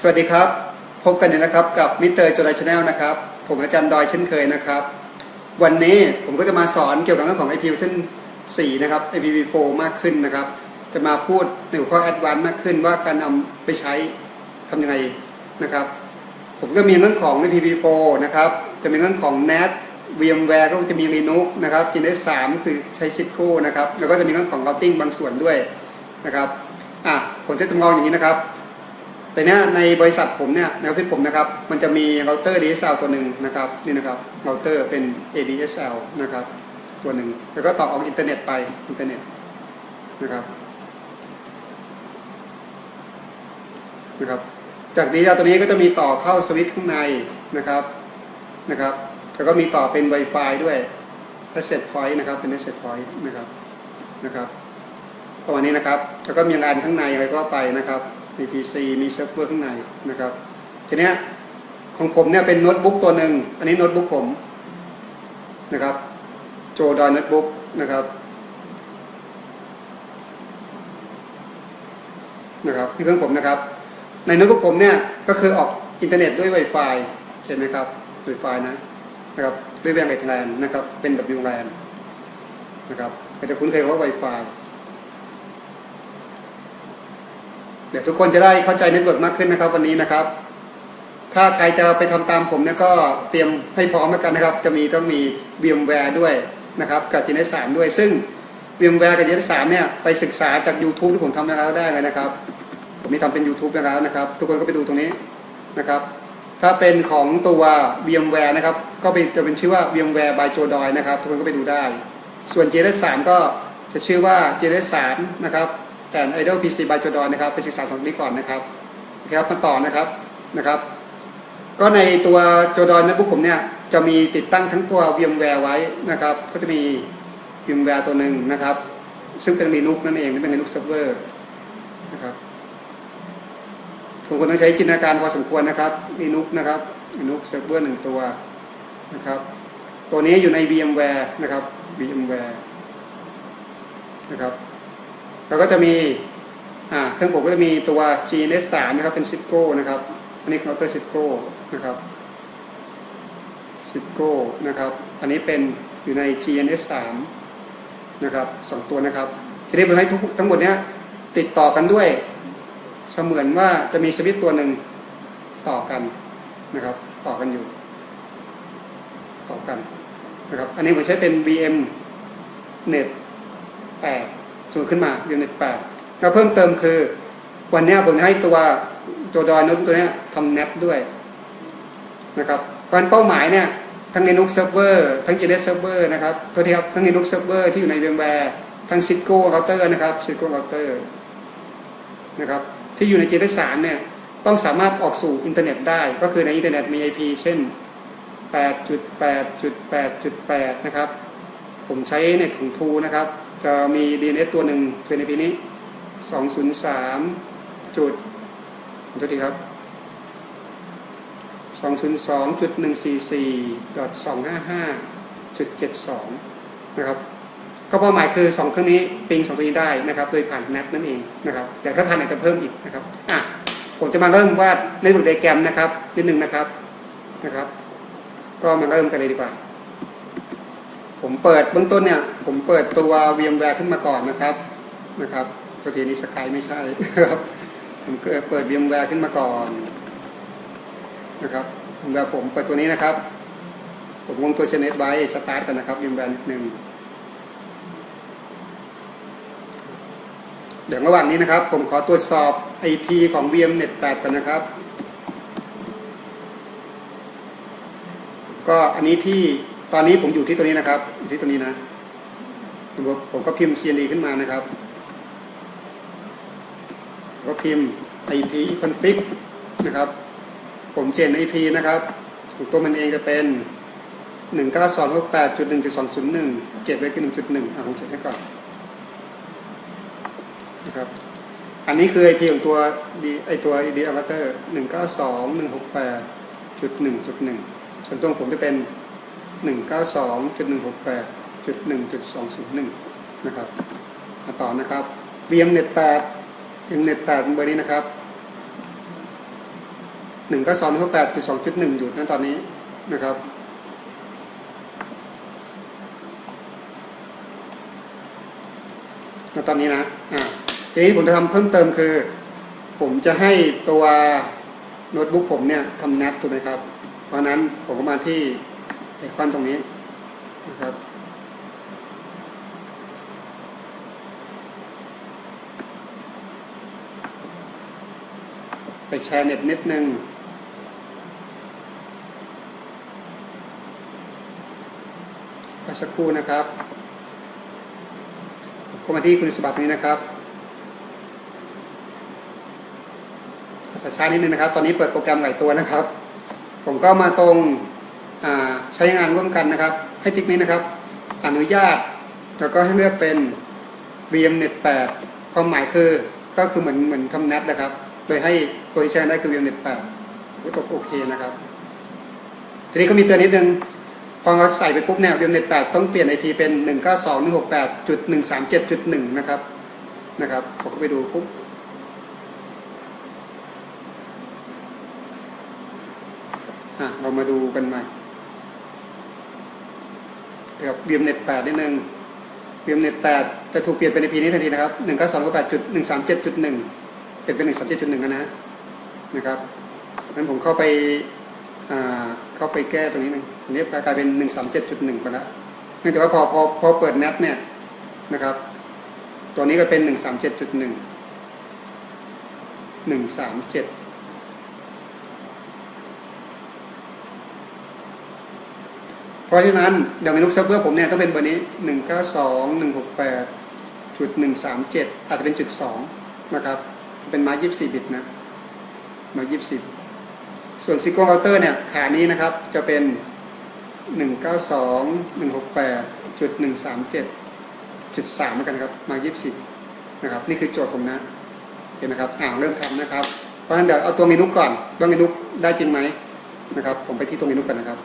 สวัสดีครับ พบกันเนี่ยนะครับกับมิเตอร์จอยชาแนลนะครับ ผมอาจารย์ดอยเช่นเคยนะครับ วันนี้ผมก็จะมาสอนเกี่ยวกับเรื่องของ IPv4 4นะครับ IPv4 มากขึ้นนะครับ จะมาพูดในหัวข้อ Advanced มากขึ้นว่าการนำไปใช้ทำยังไงนะครับ ผมก็มีเรื่องของ IPv4 นะครับ จะมีเรื่องของ NAT VMware ก็จะมี Linux นะครับ GNS 3 คือใช้ Cisco นะครับ แล้วก็จะมีเรื่องของ routing บางส่วนด้วยนะครับ อะผมจะจำลองอย่างนี้นะครับ แต่เนี้ยในบริษัทผมเนี่ยในออฟฟิศผมนะครับมันจะมีเราเตอร์ DSL ตัวหนึ่งนะครับนี่นะครับเราเตอร์เป็น ADSL นะครับตัวหนึ่งแล้วก็ต่อออกอินเทอร์เน็ตไปอินเทอร์เน็ตนะครับนะครับจาก DSL ตัวนี้ก็จะมีต่อเข้าสวิตช์ข้างในนะครับนะครับ แล้วก็มีต่อเป็น Wi-Fi ด้วย Asset Point นะครับเป็น Asset Point นะครับนะครับประมาณนี้นะครับ แล้วก็มีงานข้างในอะไรก็ไปนะครับ มี PC มีเซิร์ฟเวอร์ข้างในนะครับ ทีเนี้ยของผมเนี่ยเป็นโน้ตบุ๊กตัวหนึ่ง อันนี้โน้ตบุ๊กผมนะครับ โจดอยโน้ตบุ๊กนะครับนะครับที่เครื่องผมนะครับ ในโน้ตบุ๊กผมเนี่ยก็คือออกอินเทอร์เน็ตด้วย Wi-Fi เห็นไหมครับ Wi-Fi นะนะครับด้วยแวงเอ็ดแลนนะครับเป็น WLAN นะครับอาจจะคุ้นเคยว่า Wi-Fi เดี๋ยวทุกคนจะได้เข้าใจเน็ตเวิร์กมากขึ้นนะครับ วันนี้นะครับ ถ้าใครจะไปทำตามผมเนี่ยก็เตรียมให้พร้อมแล้วกันนะครับ จะมีต้องมี VMware ด้วยนะครับกับ g n s 3ด้วย ซึ่ง VMware กับ g n s 3เนี่ยไปศึกษาจาก YouTube ที่ผมทำมาแล้วได้เลยนะครับ ผมมีทำเป็น YouTube แล้วนะครับ ทุกคนก็ไปดูตรงนี้นะครับ ถ้าเป็นของตัว VMware นะครับก็เป็นจะเป็นชื่อว่า VMware by Jodoy นะครับ ทุกคนก็ไปดูได้ ส่วน g n s 3ก็จะชื่อว่า g n s 3นะครับ แต่ Idol PC by Jodoy นนะครับไปศึกษาสองนี้ก่อนนะครับนะครับมาต่อนะครับนะครับ ก็ในตัวจดอยโน้ตบุ๊กผมเนี่ยจะมีติดตั้งทั้งตัว VMware ไว้นะครับ ก็จะมี VMware ตัวหนึ่งนะครับ ซึ่งเป็น Linux นั่นเองเป็น Linux Server นะครับทุกคนต้องใช้จินตนาการพอสมควรนะครับ Linux นะครับ Linux Server หนึ่งตัวนะครับ ตัวนี้อยู่ใน VMware นะครับ VMware นะครับ แล้วก็จะมีเครื่องผมก็จะมีตัว GNS 3 นะครับเป็น Cisco นะครับ อันนี้เคาน์เตอร์ Cisco นะครับ Cisco นะครับ อันนี้เป็นอยู่ใน GNS 3 นะครับสองตัวนะครับ ทีนี้ผมให้ทุกทั้งหมดเนี้ยติดต่อกันด้วย เสมือนว่าจะมีสวิตตัวหนึ่งต่อกันนะครับ ต่อกันอยู่ ต่อกันนะครับ อันนี้ผมใช้เป็น VM Net 8 สูงขึ้นมา VM Net 8แล้วเพิ่มเติมคือ วันนี้ผมให้ตัวตัวดอยโน้ตตัวนี้ทำ NAT ด้วยนะครับเพราะฉะนั้นเป้าหมายเนี่ยทั้ง Linux Server ทั้ง JNet Server นะครับโทษทีครับทั้ง Linux Server ที่อยู่ใน VMware ทั้ง Cisco Router นะครับ Cisco Router นะครับที่อยู่ใน JNet 3เนี่ยต้องสามารถออกสู่อินเทอร์เน็ตได้ ก็คือในอินเทอร์เน็ตมี IP เช่น 8.8.8.8 นะครับ ผมใช้เน็ตของ True นะครับ มี DNS ตัวหนึ่งเป็น IP นี้ 203 จุดขอโทษทีครับ 202.144.255.72 นะครับ ก็เป้าหมายคือ 2 เครื่องนี้ปิง2เครื่องนี้ได้นะครับ โดยผ่าน NAT นั่นเองนะครับ แต่ถ้าทันอาจจะเพิ่มอีกนะครับอะผมจะมาเริ่มวาดในบทไดแกรมนะครับนิดนึงนะครับนะครับ ก็มาเริ่มกันเลยดีกว่า ผมเปิดเบื้องต้นเนี่ย ผมเปิดตัว VMware ขึ้นมาก่อนนะครับนะครับตัวทีนี้สกายไม่ใช่ครับผมเกิดเปิด VMware ขึ้นมาก่อนนะครับ VMware ผมเปิดตัวนี้นะครับ ผมวงตัวเชนเน็ตไว้สตาร์ทกันนะครับ VMware นิดนึงเดี๋ยวระหว่างนี้นะครับ ผมขอตรวจสอบ IP ของ VMNet 8กันนะครับ ก็อันนี้ที่ ตอนนี้ผมอยู่ที่ตัวนี้นะครับอยู่ที่ตัวนี้นะผมก็พิมพ์ CND ขึ้นมานะครับก็พิมพ์ IP config นะครับ ผมเจน IP นะครับของตัวมันเองจะเป็น1 9 2 6 8 1 2 0 1 เก็บไว้คือ1.1อะผมเขียนให้ก่อนนะครับอันนี้คือ IP ของตัวไอตัว ID Avatar 192.168.1.1 ส่วนตัวผมจะเป็น 192.168.1.201 นะครับมาต่อนะครับ VMNet 8 VMNet 8เบอร์นี้นะครับหนึ่งก็สองหกแปดจุดสองจุดหนึ่งอยู่ณตอนนี้นะครับณตอนนี้นะ อ่าทีนี้ผมจะทำเพิ่มเติมคือ ผมจะให้ตัวโน้ตบุ๊กผมเนี่ยทำแนบถูกไหมครับ เพราะฉะนั้นผมก็มาที่ ไอคอนตรงนี้นะครับไปแชร์เน็ตนิดนึงรอสักครู่นะครับก็มาที่คุณสมบัตินี้นะครับอาจจะช้านิดนึงนะครับ ตอนนี้เปิดโปรแกรมหลายตัวนะครับ ผมก็มาตรง ใช้งานร่วมกันนะครับ ให้ติ๊กนี้นะครับ อนุญาต แล้วก็ให้เลือกเป็น VMNet 8 ความหมายคือก็คือเหมือนเหมือนทำแนทนะครับ โดยให้ตัวที่ใช้ได้คือ VMNet 8ก็ตกโอเคนะครับ ทีนี้ก็มีเตือนนิดนึงพอเราใส่ไปปุ๊บเนี่ย VMNet 8 ต้องเปลี่ยน IP เป็น 192.168.137.1 นะครับนะครับผมก็ไปดูปุ๊บอะเรามาดูกันใหม่ เกี่ยวกับ VMNet 8นิดนึง VMNet 8จะถูกเปลี่ยนเป็น IP นี้ทันทีนะครับ192.138.1เป็นเป็น 137.1นะนะนะครับงั้นผมเข้าไปอ่าเข้าไปแก้ตรงนี้หนึงอันนี้กลายเป็น 137.1ไปแล้วเนื่องจากว่าพอพอพอเปิด NAT เนี่ยนะครับ ตัวนี้ก็เป็น 137.1 137 เพราะฉะนั้นเดี๋ยวเมนูเซิร์ฟเวอร์ผมเนี่ยต้องเป็นเบอร์นี้192 168จุด137อาจจะเป็นจุด2นะครับ เป็นไม้24บิตนะไม้24ส่วนซิโก้เราเตอร์เนี่ยขานี้นะครับจะเป็น192 168จุด137จุด3เหมือนกันครับไม้24นะครับ นี่คือโจทย์ผมนะเห็นไหมครับอ่าเริ่มทำนะครับ เพราะฉะนั้นเดี๋ยวเอาตัวเมนูก่อนว่าเมนูได้จริงไหมนะครับ ผมไปที่ตัวเมนูกันนะครับ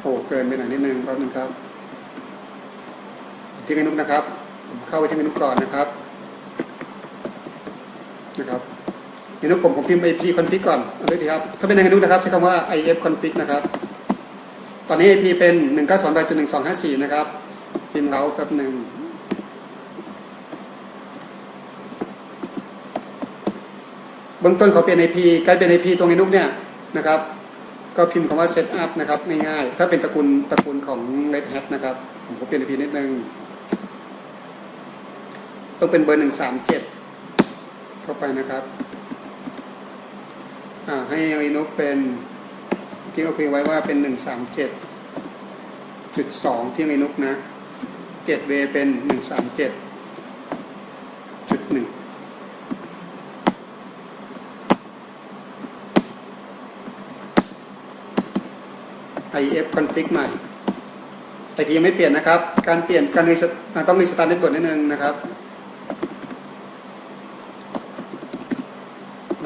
โอ้เกินไปหน่อยนิดนึงแป๊บนึงครับที่เมนูนะครับผมเข้าไปที่เมนูก่อนนะครับ นะครับเมนูผมผมพิมพ์ IP config ก่อนเอาด้วยดีครับ ถ้าเป็นในเมนูนะครับ ใช้คำว่า if config นะครับ ตอนนี้ IP เป็น192.1254นะครับ พิมพ์เราแป๊บหนึ่งเบื้องต้นขอเปลี่ยน IP กลายเป็น IP ตรงเมนูเนี่ยนะครับ ก็พิมพ์คำว่า set up นะครับง่ายๆถ้าเป็นตระกูลตระกูลของ Red Hat นะครับ ผมก็เปลี่ยน IP นิดนึงต้องเป็นเบอร์137เจ็ดเข้าไปนะครับอ่าให้ Linux เป็นที่เราคุยไว้ว่าเป็น137จุด2ที่ Linux นะ Gateway เป็น137จุด1 IF config ใหม่ IP ยังไม่เปลี่ยนนะครับ การเปลี่ยนการต้องรีสตาร์ทเน็ตเวิร์กนิดนึงนะครับ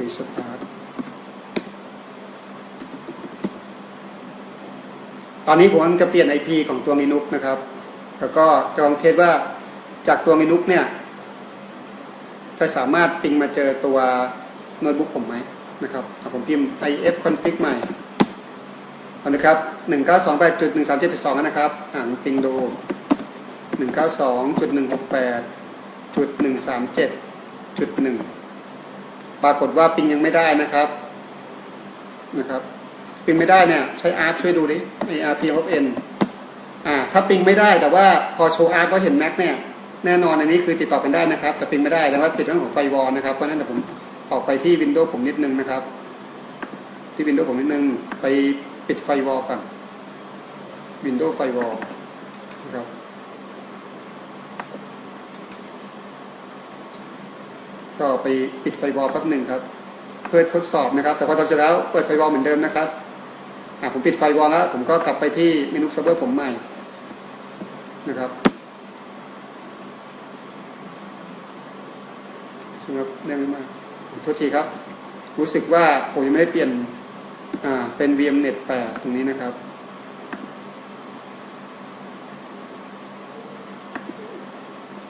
รีสตาร์ทตอนนี้ผมจะเปลี่ยน IP ของตัว Linux นะครับ แล้วก็จะลองเทสว่าจากตัว Linux เนี่ยจะสามารถปิงมาเจอตัวโน้ตบุ๊กผมไหมนะครับอะผมพิมพ์ IF config ใหม่ เอานะครับ192.137.2นะครับ อ่านปิงดู 192.168.137.1 ปรากฏว่าปิงยังไม่ได้นะครับ นะครับ ปิงไม่ได้เนี่ย ใช้อาร์ตช่วยดูดิไออาร์พีออฟเอ็นอ่า ถ้าปิงไม่ได้แต่ว่าพอโชว์อาร์ตก็เห็นแม็กเนี่ย แน่นอนอันนี้คือติดต่อกันได้นะครับ แต่ปิงไม่ได้แล้วก็ติดเรื่องของไฟวอลนะครับ เพราะฉะนั้นเดี๋ยวผมออกไปที่วินโดว์ผมนิดนึงนะครับ ที่วินโดว์ผมนิดนึงไป ปิดไฟวอลก่อนวินโดว์ไฟวอลนะครับก็ไปปิดไฟวอลแป๊บหนึ่งครับ เพื่อทดสอบนะครับ แต่พอทำเสร็จแล้วเปิดไฟวอลเหมือนเดิมนะครับอ่าผมปิดไฟวอลแล้ว ผมก็กลับไปที่เมนูเซิร์ฟเวอร์ผมใหม่นะครับสำหรับได้ไม่มากขอโทษทีครับ รู้สึกว่าผมยังไม่ได้เปลี่ยน อ่าเป็น VMNet 8 ตรงนี้นะครับ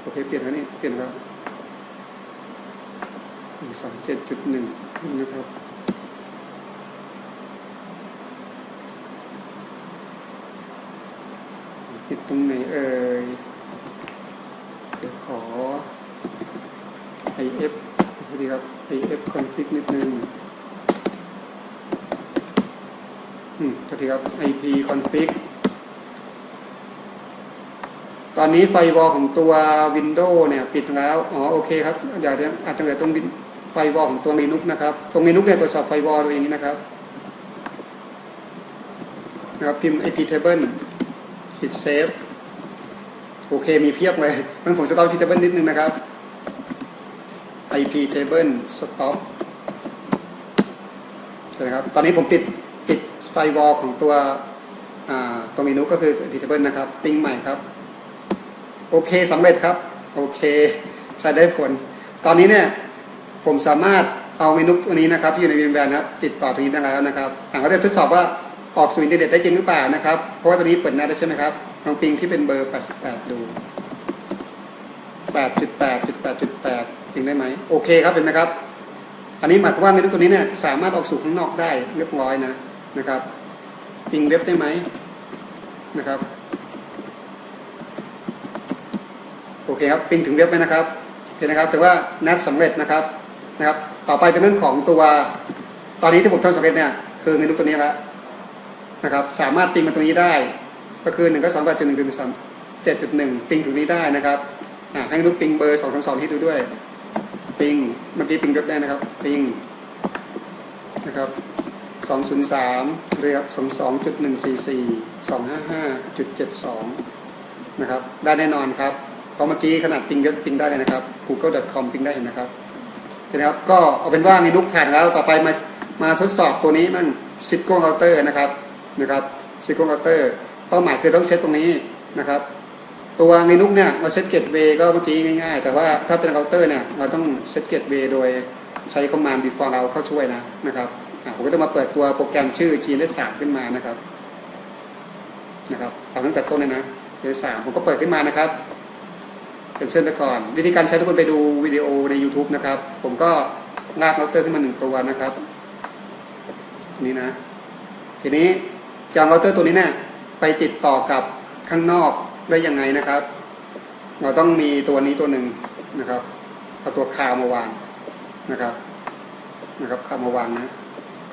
โอเค เปลี่ยนแล้วนี่ เปลี่ยนแล้วนึ่งสองเจ็ดจุดหนึ่งนะครับผิดตรงไหนเอ่ย เดี๋ยวขอ if สวัสดีครับ if config นิดนึง อืมสวัสดีครับ ip config ตอนนี้ไฟวอลของตัว Windows เนี่ย ปิดแล้ว อ๋อ โอเคครับเดี๋ยวอาจจะเกิดตรงไฟวอลของตัว Linux นะครับ ตรง Linux เนี่ยตรวจสอบไฟวอลตัวเองนี้นะครับนะครับพิมพ์ ip table ขีดเซฟโอเค มีเพียบเลยมันผมสต็อป ip table นิดนึงนะครับ ip table stop นะครับ ตอนนี้ผมปิด ไฟวอลของตัวตรงนี้นุก็คือ ip table นะครับ ติ้งใหม่ครับ โอเคสำเร็จครับ โอเค ใช้ได้ผล ตอนนี้เนี่ย ผมสามารถเอาเมนูตัวนี้นะครับ ที่อยู่ใน VMware นะครับ ติดต่อตรงนี้ได้แล้วนะครับอ่าก็จะทดสอบว่าออกสู่อินเทอร์เน็ตได้จริงหรือเปล่านะครับ เพราะว่าตัวนี้เปิดหน้าได้ใช่ไหมครับลองปิงที่เป็นเบอร์ 88 ดู 8.8.8.8ปิงได้ไหมโอเคครับเห็นไหมครับ อันนี้หมายความว่าเมนูตัวนี้เนี่ยสามารถออกสู่ข้างนอกได้เรียบร้อยนะ นะครับปิงเว็บได้ไหมนะครับโอเคครับปิงถึงเว็บไหมนะครับโอเคนะครับ แต่ว่านัดสำเร็จนะครับนะครับ ต่อไปเป็นเรื่องของตัวตอนนี้ที่ผมทำสำเร็จเนี่ยคือเมนูตัวนี้ล้วนะครับสามารถปิงมาตรงนี้ได้ ก็คือ1ก็2 8 1ถึง3 7.1ปิงถึงนี้ได้นะครับให้ลูกปิงเบอร์2 2 2ที่ดูด้วยปิงเมื่อกี้ปิงเว็บได้นะครับปิงนะครับ 203เลยครับ22.144 255.72 นะครับ ได้แน่นอนครับ เพราะเมื่อกี้ขนาดปิงเว็ปิงได้เลยนะครับ google.com ปิงได้เห็นนะครับเห็นะครับ ก็เอาเป็นว่าในลุกผ่านแล้วต่อไปมามาทดสอบตัวนี้มัน Cisco Router นะครับนะครับ Cisco Router เป้าหมายคือต้องเซตตรงนี้นะครับ ตัวในนุกเนี่ยเราเซตเกตเวก็เมื่อกี้ง่ายๆ แต่ว่าถ้าเป็นเราเตอร์เนี่ยเราต้องเซตเกตเวโดยใช้คอมมานด์ default เราเข้าช่วยนะนะครับ ผมก็จะมาเปิดตัวโปรแกรมชื่อ g n s 3ขึ้นมานะครับ นะครับเอาตั้งแต่ต้นเลยนะ g n s 3ผมก็เปิดขึ้นมานะครับเป็นเส้นไปก่อน วิธีการใช้ทุกคนไปดูวิดีโอใน YouTube นะครับ ผมก็ลากเราเตอร์ขึ้นมาหนึ่งตัวนะครับ นี่นะ ทีนี้จางเราเตอร์ตัวนี้เนี่ยไปติดต่อกับข้างนอกได้ยังไงนะครับ เราต้องมีตัวนี้ตัวหนึ่งนะครับเอาตัวคาวมาวางนะครับ นะครับคาวมาวางนะ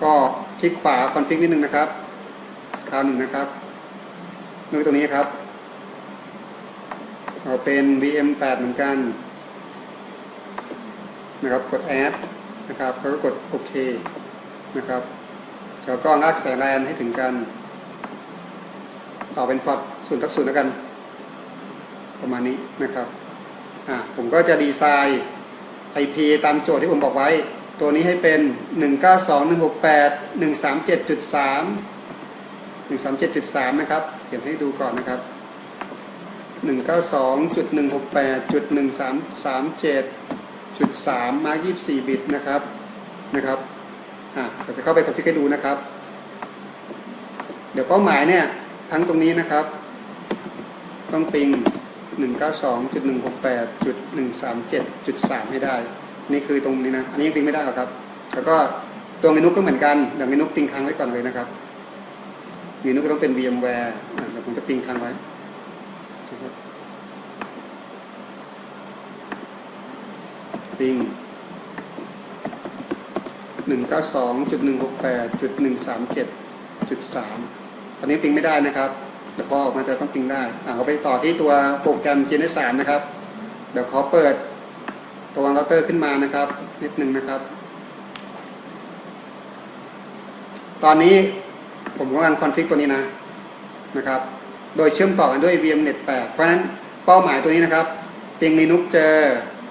ก็คลิกขวาคอนฟิกนิดนึงนะครับคราวหนึ่งนะครับนึกตรงนี้ครับเอาเป็น VM8 เหมือนกันนะครับ กด add นะครับแล้วก็กดโอเคนะครับแล้วก็ลากสายแลนให้ถึงกันต่อเป็นพอร์ตศูนย์ทับศูนย์แล้วกัน ประมาณนี้นะครับอ่าผมก็จะดีไซน์ IP ตามโจทย์ที่ผมบอกไว้ ตัวนี้ให้เป็น 192.168.137.3 137.3 นะครับ เขียนให้ดูก่อนนะครับ 192.168.1337.3 มาร์ก24 บิตนะครับนะครับอ่าเราจะเข้าไปคอนฟิกให้ดูนะครับ เดี๋ยวเป้าหมายเนี่ยทั้งตรงนี้นะครับ ต้องปิง 192.168.137.3 ให้ได้ นี่คือตรงนี้นะ อันนี้ยังปิงไม่ได้หรอกครับ แล้วก็ตัวเมนูก็เหมือนกันเดี๋ยวเมนูปิงค้างไว้ก่อนเลยนะครับเมนูก็ต้องเป็น VMware เดี๋ยวผมจะปิงค้างไว้นะครับปิง192.168.137.3ตอนนี้ปิงไม่ได้นะครับแต่พอออกมาจะต้องปิงได้อ่าเราไปต่อที่ตัวโปรแกรม g n s 3นะครับ เดี๋ยวขอเปิด ตัวเราเตอร์ขึ้นมานะครับ นิดหนึ่งนะครับ ตอนนี้ผมกำลังคอนฟิกตัวนี้นะนะครับ โดยเชื่อมต่อกันด้วย VMNet 8 เพราะฉะนั้นเป้าหมายตัวนี้นะครับปิง Linux เจอ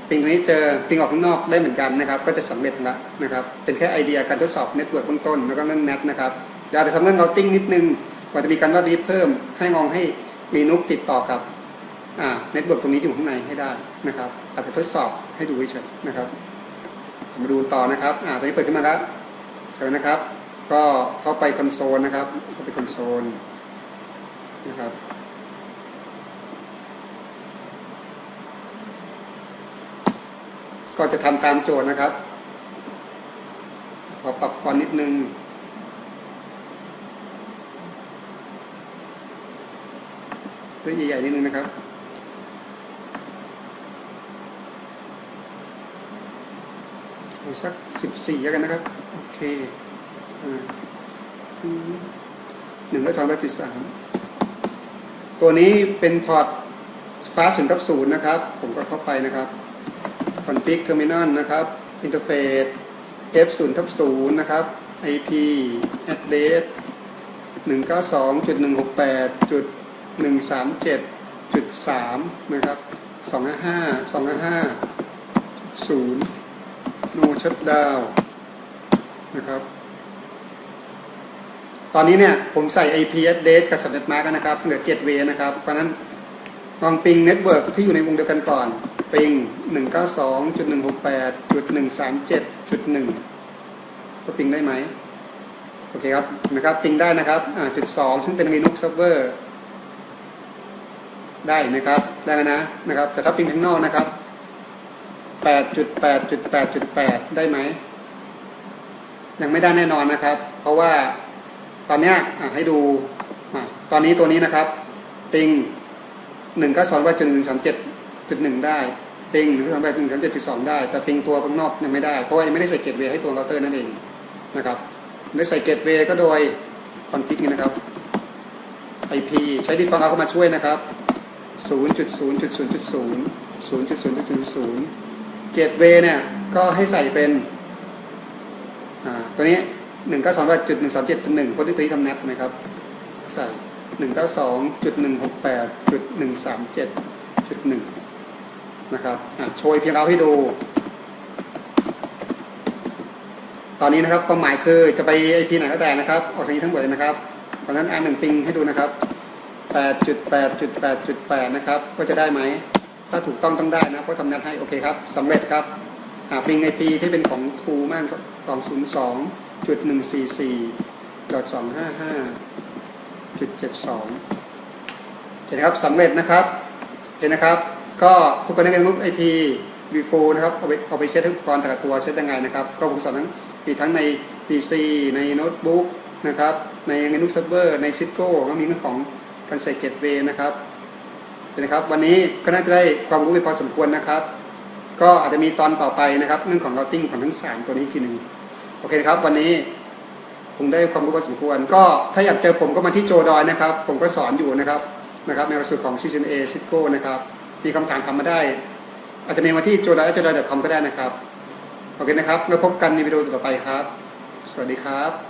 ปิงตัวนี้เจอปิงออกข้างนอกได้เหมือนกันนะครับ ก็จะสำเร็จแล้วนะครับ เป็นแค่ไอเดียการทดสอบเน็ตเวิร์กเบื้องต้นแล้วก็เรื่อง NAT นะครับเดี๋ยวจะทำเรื่อง routing นิดนึงก่อนจะมีการว่าดีเพิ่มให้งองให้ Linux ติดต่อกับเน็ตเวิร์กตรงนี้อยู่ข้างในให้ได้นะครับอาจจะทดสอบ ให้ดูเฉยนะครับ มาดูต่อนะครับ อ่าตอนนี้เปิดขึ้นมาแล้วเชิญนะครับ ก็เข้าไปคอนโซลนะครับ เข้าไปคอนโซลนะครับก็จะทำตามโจทย์นะครับฟอนต์นิดนึงตัวใหญ่ๆนิดนึงนะครับ อาสักสิบสี่แล้วกันนะครับ โอเคอ่าหนึ่งและสองและติดสามตัวนี้เป็นพอร์ตฟ้าศูนย์ทับศูนย์นะครับ ผมก็เข้าไปนะครับ config terminal นะครับ interface f 0ทับ0นย์นะครับ ip address 192.168.137.3นะครับ255 255 0 no shutdown น โนชดดาวนะครับ ตอนนี้เนี่ยผมใส่ IP address กับ subnet mask นะครับ เหลือ gateway นะครับ เพราะนั้นลองปิงเน็ตเวิร์กที่อยู่ในวงเดียวกันก่อน ปิง 192.168.137.1 ก็ปิงได้ไหม โอเคครับ นะครับ ปิงได้นะครับจุดสองซึ่งเป็น Linux server ได้ไหมครับ ได้แล้วนะ นะครับ แต่ถ้าปิงข้างนอกนะครับ 8.8.8.8 ได้ไหม ยังไม่ได้แน่นอนนะครับ เพราะว่าตอนนี้ให้ดู ตอนนี้ตัวนี้นะครับ ปิงหนึ่งก็สอนว่าจุดหนึ่งสามเจ็ดจุดหนึ่งได้ ปิงหนึ่งสอนว่าจุดหนึ่งสามเจ็ดจุดสองได้ แต่ปิงตัวข้างนอกยังไม่ได้ เพราะว่ายังไม่ได้ใส่เกตเวย์ให้ตัวเราเตอร์นั่นเองนะครับได้ใส่เกตเวย์ก็โดยคอนฟิกนี่นะครับ IP ใช้ดีฟอลต์เข้ามาช่วยนะครับ0.0.0.0 0.0.0 เกตเวเนี่ยก็ให้ใส่เป็นตัวนี้หนึ่งเก้าสองจุดหนึ่งสามเจ็ดจุดหนึ่งคนที่ตัวนี้ทำนัดนะครับ ใส่หนึ่งเก้าสองจุดหนึ่งหกแปดจุดหนึ่งสามเจ็ดจุดหนึ่งนะครับโชยเพียงเอาให้ดู ตอนนี้นะครับความหมายคือจะไปไอพีไหนก็แต่นะครับออกทางนี้ทั้งหมดเลยนะครับเพราะฉะนั้นอันหนึ่งปิงให้ดูนะครับแปดจุดแปดจุดแปดจุดแปดนะครับ ก็จะได้ไหม ถ้าถูกต้องต้องได้นะเพราะทำนัดให้โอเคครับสำเร็จครับหาปิงไอพีที่เป็นของทูมากสองศูนย์สองจุดหนึ่งสี่สี่ดอทสองห้าห้าจุดเจ็ดสองเห็นนะครับสำเร็จนะครับเห็นนะครับ ก็ทุกคนได้เรียนรู้ไอพีวีโฟนะครับเอาไปเอาไปเซตทุกอุปกรณ์แต่ละตัวเซตยังไงนะครับ ก็ผมสอนทั้งมีทั้งใน PC ในโน้ตบุ๊กนะครับใน Linux Server ใน Cisco ก็มีเรื่องของการใส่เกตเวย์นะครับ นะครับ วันนี้ก็น่าจะได้ความรู้ไปพอสมควรนะครับ ก็อาจจะมีตอนต่อไปนะครับเรื่องของ routing ของทั้งสามตัวนี้ทีหนึ่งโอเคครับ วันนี้คงได้ความรู้พอสมควร ก็ถ้าอยากเจอผมก็มาที่โจดอยนะครับ ผมก็สอนอยู่นะครับนะครับในหลักสูตรของ CCNA Cisco นะครับ มีคำถามทำมาได้ อาจจะมีมาที่โจดอยโจดอย .com ก็ได้นะครับ โอเคนะครับแล้วพบกันในวิดีโอต่อไปครับ สวัสดีครับ